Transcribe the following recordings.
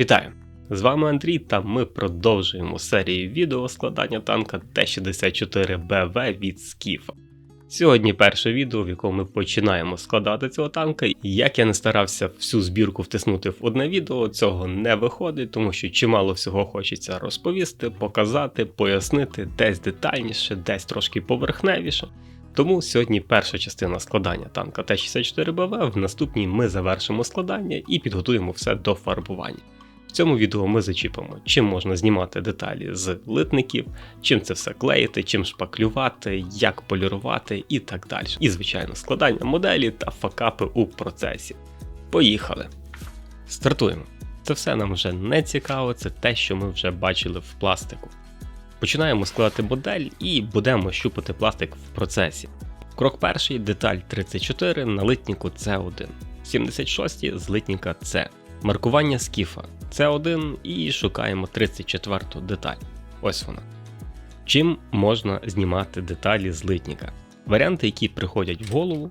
Вітаю! З вами Андрій, та ми продовжуємо серію відео складання танка Т-64БВ від Скіфа. Сьогодні перше відео, в якому ми починаємо складати цього танка. Як я не старався всю збірку втиснути в одне відео, цього не виходить, тому що чимало всього хочеться розповісти, показати, пояснити, десь детальніше, десь трошки поверхневіше. Тому сьогодні перша частина складання танка Т-64БВ, в наступній ми завершимо складання і підготуємо все до фарбування. В цьому відео ми зачіпимо, чим можна знімати деталі з литників, чим це все клеїти, чим шпаклювати, як полірувати і так далі. І, звичайно, складання моделі та факапи у процесі. Поїхали! Стартуємо. Це все нам вже не цікаво, це те, що ми вже бачили в пластику. Починаємо складати модель і будемо щупати пластик в процесі. Крок перший деталь 34 на литніку С1, 76 з литніка С. Маркування скіфа С1 і шукаємо 34 деталь. Ось вона. Чим можна знімати деталі з литніка? Варіанти, які приходять в голову.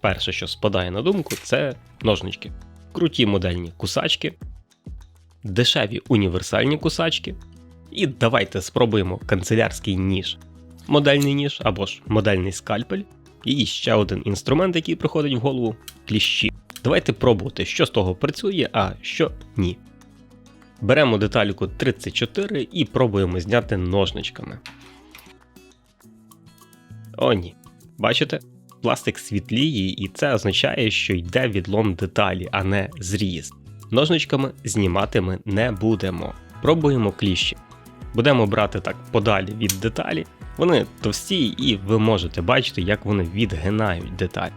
Перше, що спадає на думку, це ножнички. Круті модельні кусачки, дешеві універсальні кусачки. І давайте спробуємо канцелярський ніж, модельний ніж або ж модельний скальпель. І ще один інструмент, який приходить в голову кліщі. Давайте пробувати, що з того працює, а що ні. Беремо детальку 34 і пробуємо зняти ножничками. О, ні. Бачите? Пластик світліє, і це означає, що йде відлом деталі, а не зріз. Ножничками знімати ми не будемо. Пробуємо кліщі. Будемо брати так подалі від деталі. Вони товсті, і ви можете бачити, як вони відгинають деталь.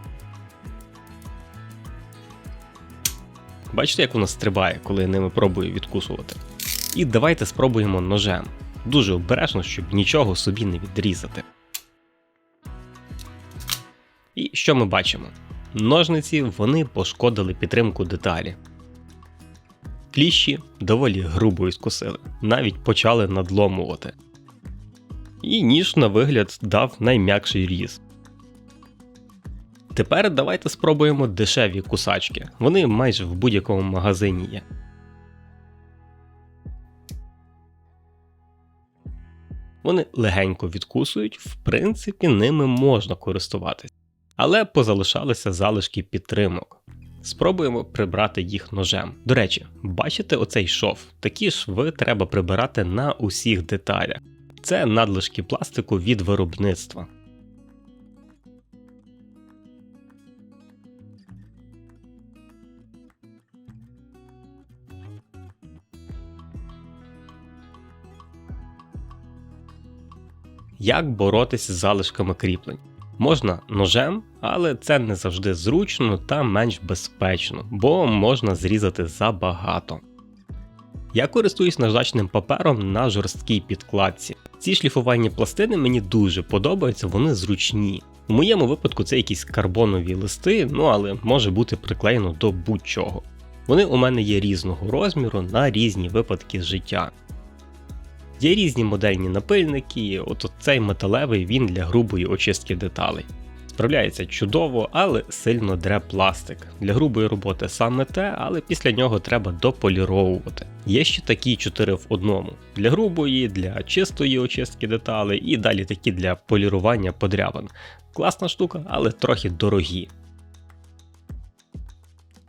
Бачите, як воно стрибає, коли ними пробую відкусувати. І давайте спробуємо ножем. Дуже обережно, щоб нічого собі не відрізати. І що ми бачимо? Ножниці вони пошкодили підтримку деталі. Кліщі доволі грубо скусили, навіть почали надломувати. І ніж на вигляд дав найм'якший різ. Тепер давайте спробуємо дешеві кусачки. Вони майже в будь-якому магазині є. Вони легенько відкусують, в принципі, ними можна користуватись, але позалишалися залишки підтримок. Спробуємо прибрати їх ножем. До речі, бачите оцей шов? Такі шви треба прибирати на усіх деталях. Це надлишки пластику від виробництва. Як боротися з залишками кріплень? Можна ножем, але це не завжди зручно та менш безпечно, бо можна зрізати забагато. Я користуюсь наждачним папером на жорсткій підкладці. Ці шліфувальні пластини мені дуже подобаються, вони зручні. У моєму випадку це якісь карбонові листи, ну але може бути приклеєно до будь-чого. Вони у мене є різного розміру на різні випадки життя. Є різні модельні напильники, от цей металевий він для грубої очистки деталей. Справляється чудово, але сильно дре пластик. Для грубої роботи саме те, але після нього треба дополіровувати. Є ще такі 4 в одному: для грубої, для чистої очистки деталей і далі такі для полірування подрявин. Класна штука, але трохи дорогі.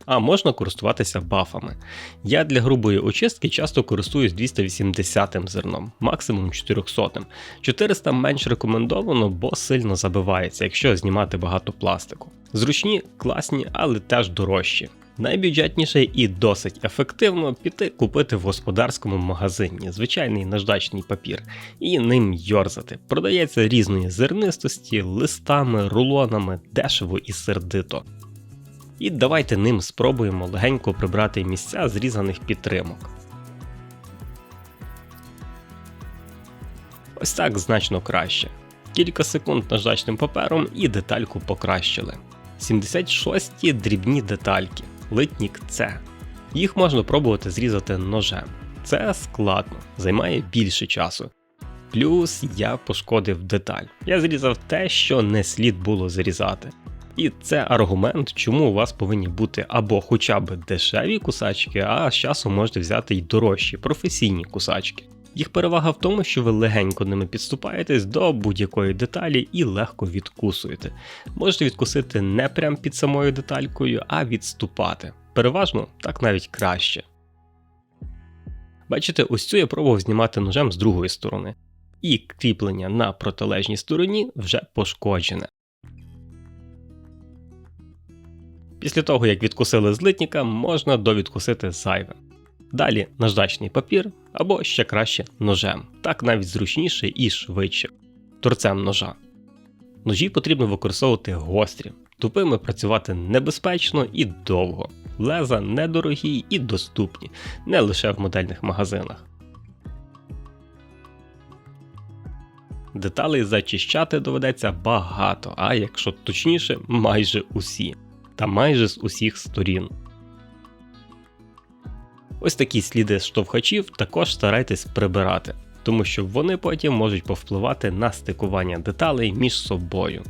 А можна користуватися бафами. Я для грубої очистки часто користуюсь 280 зерном, максимум 400. 400 менш рекомендовано, бо сильно забивається, якщо знімати багато пластику. Зручні, класні, але теж дорожчі. Найбюджетніше і досить ефективно піти купити в господарському магазині звичайний наждачний папір і ним йорзати. Продається різної зернистості, листами, рулонами, дешево і сердито. І давайте ним спробуємо легенько прибрати місця зрізаних підтримок. Ось так значно краще. Кілька секунд наждачним папером і детальку покращили. 76 дрібні детальки, литнік С. Їх можна пробувати зрізати ножем. Це складно, займає більше часу. Плюс я пошкодив деталь. Я зрізав те, що не слід було зрізати. І це аргумент, чому у вас повинні бути або хоча б дешеві кусачки, а з часом можете взяти й дорожчі професійні кусачки. Їх перевага в тому, що ви легенько ними підступаєтесь до будь-якої деталі і легко відкусуєте. Можете відкусити не прямо під самою деталькою, а відступати. Переважно так навіть краще. Бачите, ось цю я пробував знімати ножем з другої сторони, і кріплення на протилежній стороні вже пошкоджене. Після того, як відкусили злитника, можна довідкусити зайве. Далі наждачний папір або ще краще ножем, так навіть зручніше і швидше, торцем ножа. Ножі потрібно використовувати гострі, тупими працювати небезпечно і довго. Леза недорогі і доступні, не лише в модельних магазинах. Деталей зачищати доведеться багато, а якщо точніше, майже усі, та майже з усіх сторін. Ось такі сліди штовхачів також старайтесь прибирати, тому що вони потім можуть повпливати на стикування деталей між собою.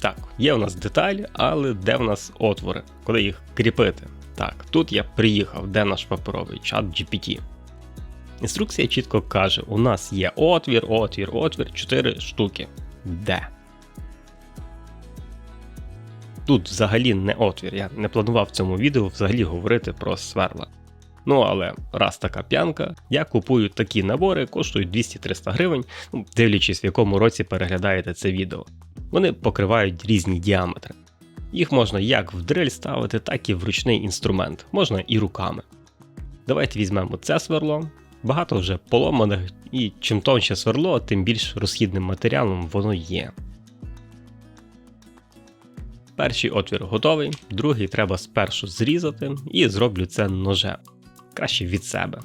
Так, є у нас деталь, але де в нас отвори, куди їх кріпити? Так, тут я приїхав, де наш паперовий чат GPT. Інструкція чітко каже: у нас є отвір, отвір, отвір, 4 штуки. Де? Тут взагалі не отвір, я не планував в цьому відео взагалі говорити про сверла. Ну але раз така п'янка, я купую такі набори, коштують 200-300 гривень, ну, дивлячись в якому році переглядаєте це відео. Вони покривають різні діаметри. Їх можна як в дрель ставити, так і в ручний інструмент, можна і руками. Давайте візьмемо це сверло. Багато вже поломаних, і чим тонше сверло, тим більш розхідним матеріалом воно є. Перший отвір готовий, другий треба спершу зрізати і зроблю це ножем. Краще від себе.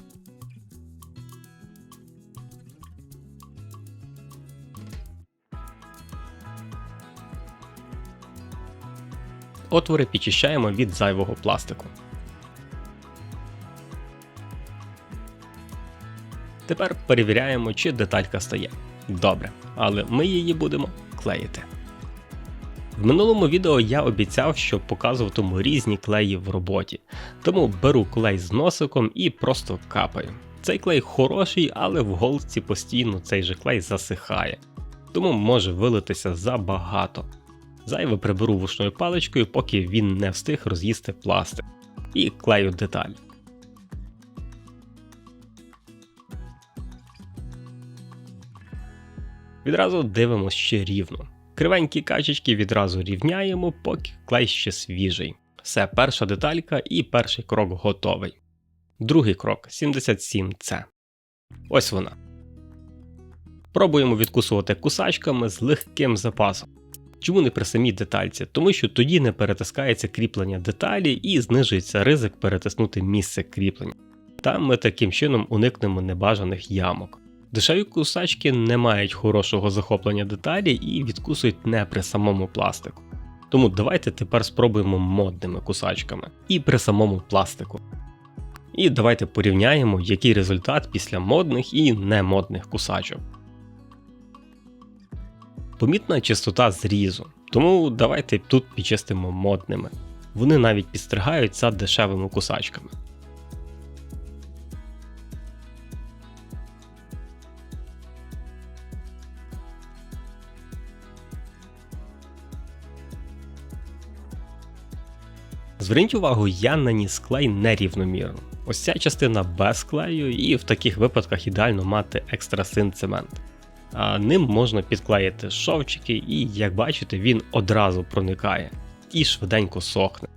Отвори підчищаємо від зайвого пластику. Тепер перевіряємо, чи деталька стає. Добре, але ми її будемо клеїти. В минулому відео я обіцяв, що показуватиму різні клеї в роботі, тому беру клей з носиком і просто капаю. Цей клей хороший, але в голці постійно цей же клей засихає, тому може вилитися забагато. Зайве приберу вушною паличкою, поки він не встиг роз'їсти пластик. І клею деталь. Відразу дивимося ще рівно. Кривенькі качечки відразу рівняємо, поки клей ще свіжий. Все, перша деталька і перший крок готовий. Другий крок 77C. Ось вона. Пробуємо відкусувати кусачками з легким запасом. Чому не при самій детальці? Тому що тоді не перетискається кріплення деталі і знижується ризик перетиснути місце кріплення. Там ми таким чином уникнемо небажаних ямок. Дешеві кусачки не мають хорошого захоплення деталі і відкусують не при самому пластику. Тому давайте тепер спробуємо модними кусачками і при самому пластику. І давайте порівняємо, який результат після модних і немодних кусачок. Помітна чистота зрізу, тому давайте тут підчистимо модними. Вони навіть підстригають за дешевими кусачками. Зверніть увагу, я наніс клей нерівномірно. Ось ця частина без клею, і в таких випадках ідеально мати екстрасин цемент. А ним можна підклеїти шовчики, і, як бачите, він одразу проникає і швиденько сохне.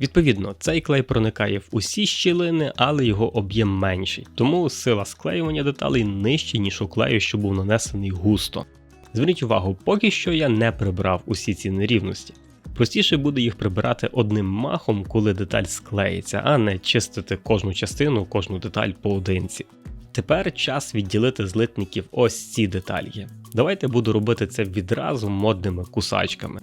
Відповідно, цей клей проникає в усі щілини, але його об'єм менший, тому сила склеювання деталей нижча, ніж у клею, що був нанесений густо. Зверніть увагу, поки що я не прибрав усі ці нерівності. Простіше буде їх прибирати одним махом, коли деталь склеїться, а не чистити кожну частину, кожну деталь поодинці. Тепер час відділити злитників ось ці деталі. Давайте буду робити це відразу модними кусачками.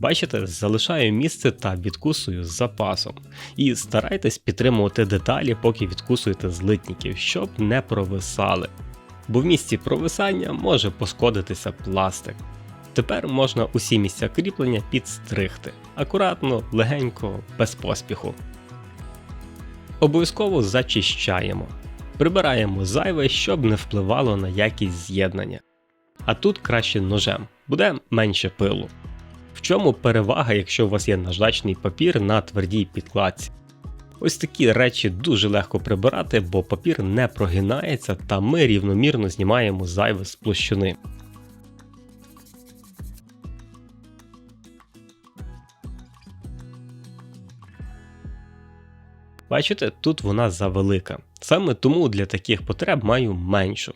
Бачите, залишаю місце та відкусую з запасом. І старайтесь підтримувати деталі, поки відкусуєте злитників, щоб не провисали. Бо в місці провисання може пошкодитися пластик. Тепер можна усі місця кріплення підстригти. Акуратно, легенько, без поспіху. Обов'язково зачищаємо. Прибираємо зайве, щоб не впливало на якість з'єднання. А тут краще ножем, буде менше пилу. В чому перевага, якщо у вас є наждачний папір на твердій підкладці? Ось такі речі дуже легко прибирати, бо папір не прогинається та ми рівномірно знімаємо зайве з площини. Бачите, тут вона завелика. Саме тому для таких потреб маю меншу.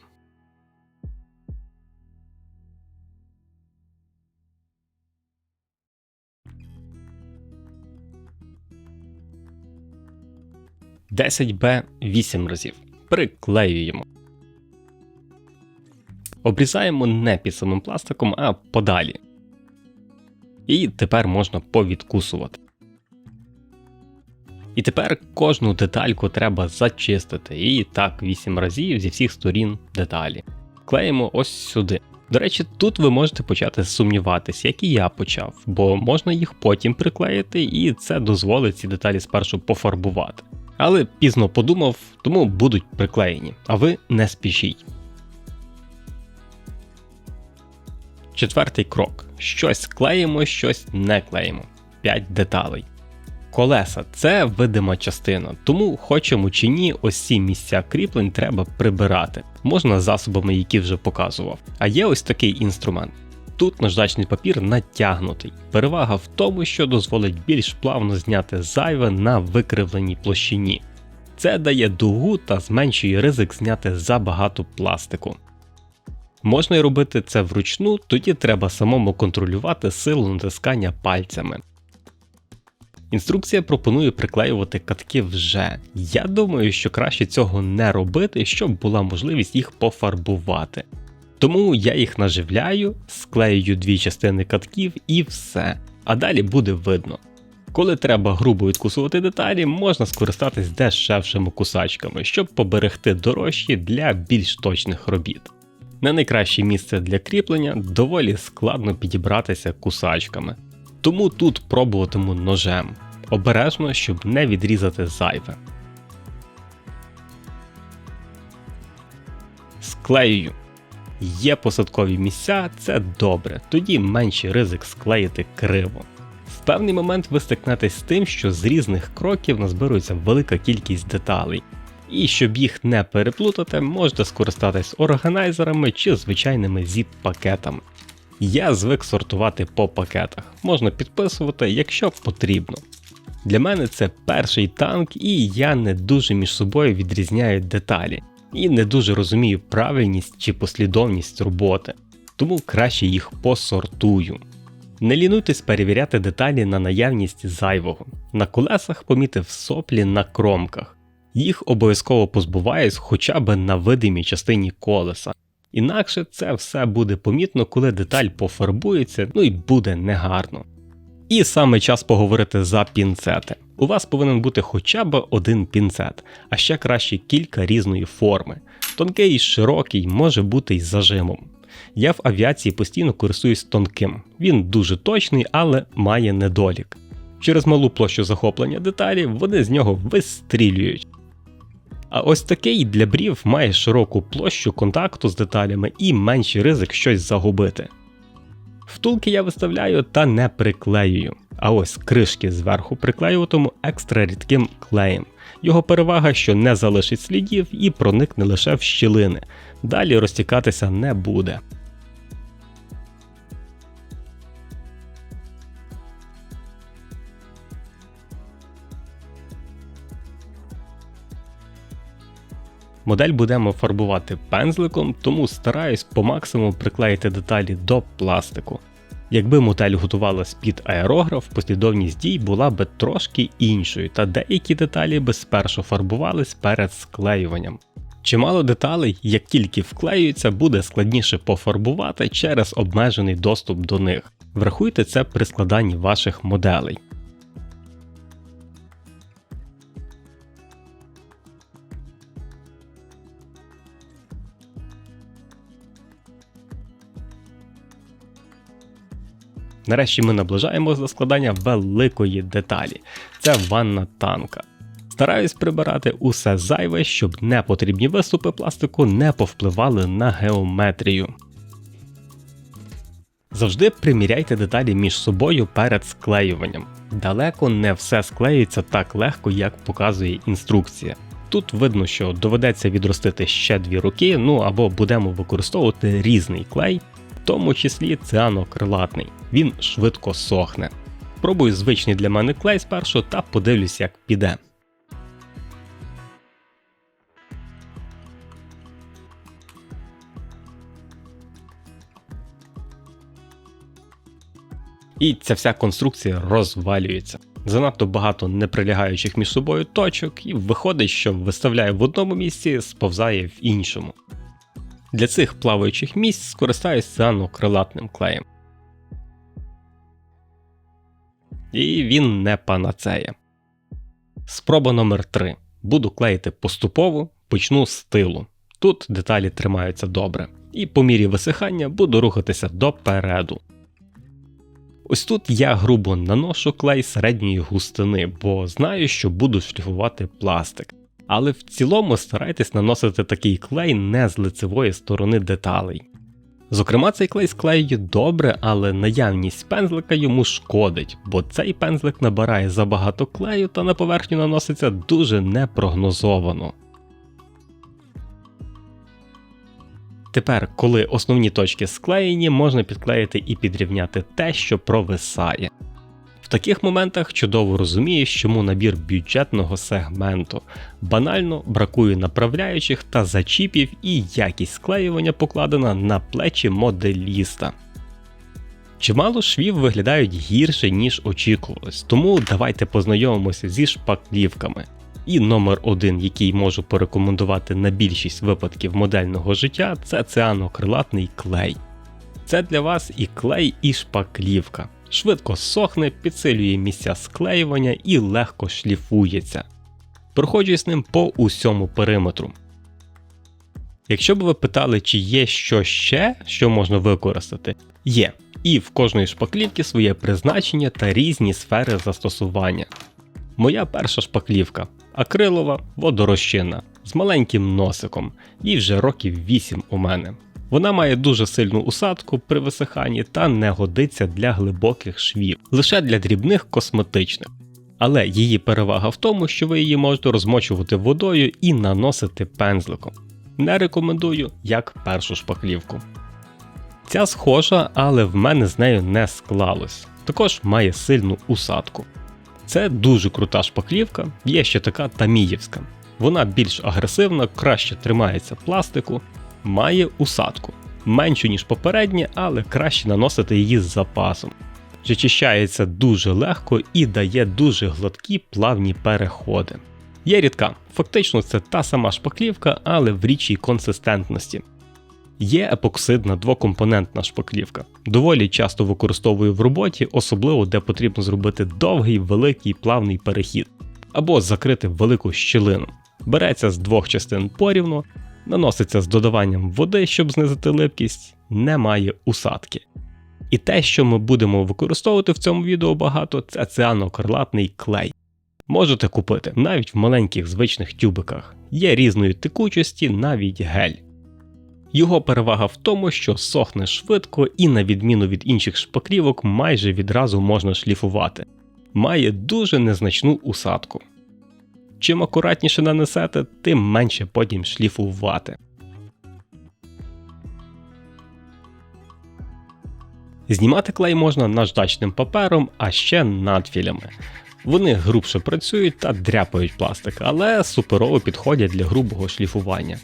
Десять Б 8 разів. Приклеюємо. Обрізаємо не під самим пластиком, а подалі. І тепер можна повідкусувати. І тепер кожну детальку треба зачистити. І так 8 разів зі всіх сторін деталі. Клеїмо ось сюди. До речі, тут ви можете почати сумніватись, як і я почав, бо можна їх потім приклеїти, і це дозволить ці деталі спершу пофарбувати. Але пізно подумав, тому будуть приклеєні, а ви не спішіть. Четвертий крок: щось клеїмо, щось не клеїмо. 5 деталей. Колеса це видима частина, тому хочемо чи ні, ось ці місця кріплень треба прибирати. Можна засобами, які вже показував. А є ось такий інструмент. Тут наждачний папір натягнутий. Перевага в тому, що дозволить більш плавно зняти зайве на викривленій площині. Це дає дугу та зменшує ризик зняти забагато пластику. Можна й робити це вручну, тоді треба самому контролювати силу натискання пальцями. Інструкція пропонує приклеювати катки вже. Я думаю, що краще цього не робити, щоб була можливість їх пофарбувати. Тому я їх наживляю, склеюю дві частини катків і все. А далі буде видно. Коли треба грубо відкусувати деталі, можна скористатись дешевшими кусачками, щоб поберегти дорожчі для більш точних робіт. Не найкраще місце для кріплення доволі складно підібратися кусачками. Тому тут пробуватиму ножем. Обережно, щоб не відрізати зайве. Склеюю. Є посадкові місця, це добре, тоді менший ризик склеїти криво. В певний момент ви стикнетесь з тим, що з різних кроків назбирується велика кількість деталей, і щоб їх не переплутати, можете скористатись органайзерами чи звичайними zip-пакетами. Я звик сортувати по пакетах, можна підписувати, якщо потрібно. Для мене це перший танк, і я не дуже між собою відрізняю деталі, і не дуже розумію правильність чи послідовність роботи, тому краще їх посортую. Не лінуйтесь перевіряти деталі на наявність зайвого. На колесах помітив соплі на кромках. Їх обов'язково позбуваюсь хоча б на видимій частині колеса. Інакше це все буде помітно, коли деталь пофарбується, ну і буде негарно. І саме час поговорити за пінцети. У вас повинен бути хоча б один пінцет, а ще краще кілька різної форми. Тонкий і широкий може бути й зажимом. Я в авіації постійно користуюсь тонким. Він дуже точний, але має недолік. Через малу площу захоплення деталі вони з нього вистрілюють. А ось такий для брів має широку площу контакту з деталями і менший ризик щось загубити. Втулки я виставляю та не приклеюю. А ось кришки зверху приклеюватиму екстра рідким клеєм. Його перевага, що не залишить слідів і проникне лише в щілини. Далі розтікатися не буде. Модель будемо фарбувати пензликом, тому стараюсь по максимуму приклеїти деталі до пластику. Якби модель готувалась під аерограф, послідовність дій була би трошки іншою, та деякі деталі би спершу фарбувались перед склеюванням. Чимало деталей, як тільки вклеюються, буде складніше пофарбувати через обмежений доступ до них. Врахуйте це при складанні ваших моделей. Нарешті ми наближаємося до складання великої деталі. Це ванна танка. Стараюсь прибирати усе зайве, щоб непотрібні виступи пластику не повпливали на геометрію. Завжди приміряйте деталі між собою перед склеюванням. Далеко не все склеюється так легко, як показує інструкція. Тут видно, що доведеться відростити ще дві руки, ну або будемо використовувати різний клей, в тому числі цианокрилатний. Він швидко сохне. Пробую звичний для мене клей спершу та подивлюсь, як піде. І ця вся конструкція розвалюється. Занадто багато неприлягаючих між собою точок, і виходить, що виставляє в одному місці, сповзає в іншому. Для цих плаваючих місць скористаюсь цианокрилатним клеєм. І він не панацея. Спроба номер 3 Буду клеїти поступово, почну з тилу. Тут деталі тримаються добре. І по мірі висихання буду рухатися допереду. Ось тут я грубо наношу клей середньої густини, бо знаю, що буду шліфувати пластик. Але в цілому старайтесь наносити такий клей не з лицевої сторони деталей. Зокрема, цей клей склеює добре, але наявність пензлика йому шкодить, бо цей пензлик набирає забагато клею та на поверхню наноситься дуже непрогнозовано. Тепер, коли основні точки склеєні, можна підклеїти і підрівняти те, що провисає. В таких моментах чудово розумієш, чому набір бюджетного сегменту. Банально бракує направляючих та зачіпів, і якість склеювання покладена на плечі моделіста. Чимало швів виглядають гірше, ніж очікувалось, тому давайте познайомимося зі шпаклівками. І номер один, який можу порекомендувати на більшість випадків модельного життя, це цианокрилатний клей. Це для вас і клей, і шпаклівка. Швидко сохне, підсилює місця склеювання і легко шліфується. Проходжусь ним по усьому периметру. Якщо б ви питали, чи є що ще, що можна використати, є. І в кожної шпаклівки своє призначення та різні сфери застосування. Моя перша шпаклівка акрилова водорозчинна з маленьким носиком, їй вже років 8 у мене. Вона має дуже сильну усадку при висиханні та не годиться для глибоких швів, лише для дрібних косметичних. Але її перевага в тому, що ви її можете розмочувати водою і наносити пензликом. Не рекомендую як першу шпаклівку. Ця схожа, але в мене з нею не склалось. Також має сильну усадку. Це дуже крута шпаклівка, є ще така таміївська. Вона більш агресивна, краще тримається пластику, має усадку. Меншу, ніж попереднє, але краще наносити її з запасом. Зачищається дуже легко і дає дуже гладкі плавні переходи. Є рідка, фактично це та сама шпаклівка, але в річій консистентності. Є епоксидна двокомпонентна шпаклівка. Доволі часто використовую в роботі, особливо де потрібно зробити довгий, великий плавний перехід, або закрити велику щілину. Береться з двох частин порівну, наноситься з додаванням води, щоб знизити липкість, немає усадки. І те, що ми будемо використовувати в цьому відео багато, це цианокарлатний клей. Можете купити навіть в маленьких звичних тюбиках, є різної текучості, навіть гель. Його перевага в тому, що сохне швидко і, на відміну від інших шпаклівок, майже відразу можна шліфувати. Має дуже незначну усадку. Чим акуратніше нанесете, тим менше потім шліфувати. Знімати клей можна наждачним папером, а ще надфілями. Вони грубше працюють та дряпають пластик, але суперово підходять для грубого шліфування.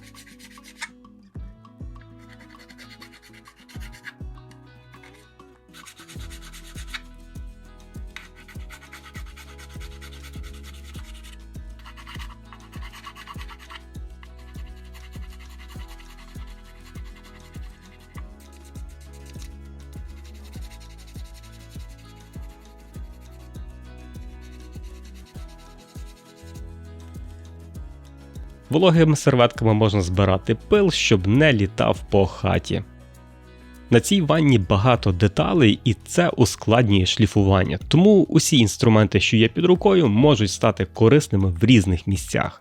Вологими серветками можна збирати пил, щоб не літав по хаті. На цій ванні багато деталей, і це ускладнює шліфування, тому усі інструменти, що є під рукою, можуть стати корисними в різних місцях.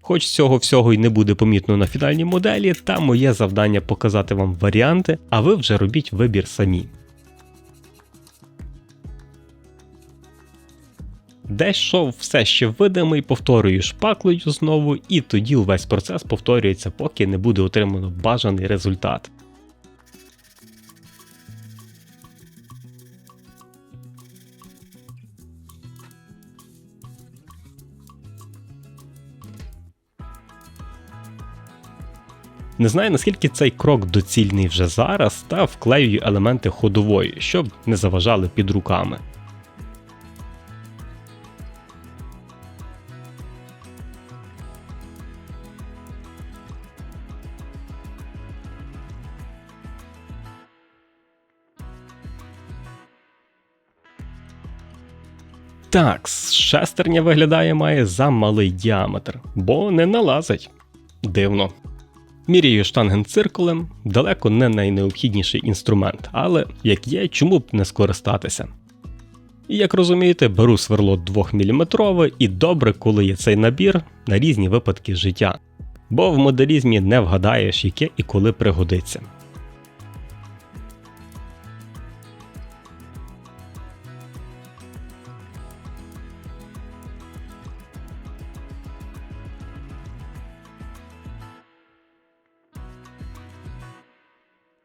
Хоч цього всього й не буде помітно на фінальній моделі, та моє завдання показати вам варіанти, а ви вже робіть вибір самі. Шов все ще видимий, повторюю шпаклею знову, і тоді увесь процес повторюється, поки не буде отримано бажаний результат. Не знаю наскільки цей крок доцільний вже зараз, та вклеюю елементи ходової, щоб не заважали під руками. Так, шестерня виглядає має за малий діаметр, бо не налазить. Дивно. Міряю штангенциркулем, далеко не найнеобхідніший інструмент, але як є, чому б не скористатися. І як розумієте, беру сверло 2-мм і добре, коли є цей набір на різні випадки життя, бо в моделізмі не вгадаєш, яке і коли пригодиться.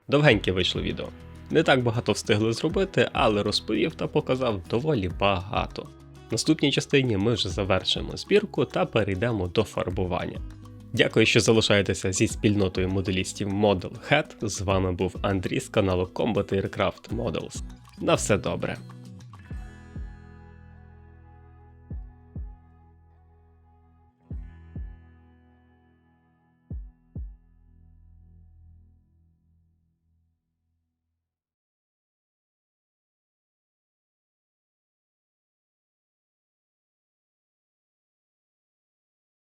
Довгеньке вийшло відео. Не так багато встигли зробити, але розповів та показав доволі багато. В наступній частині ми вже завершимо збірку та перейдемо до фарбування. Дякую, що залишаєтеся зі спільнотою моделістів Model Head. З вами був Андрій з каналу Combat Aircraft Models. На все добре.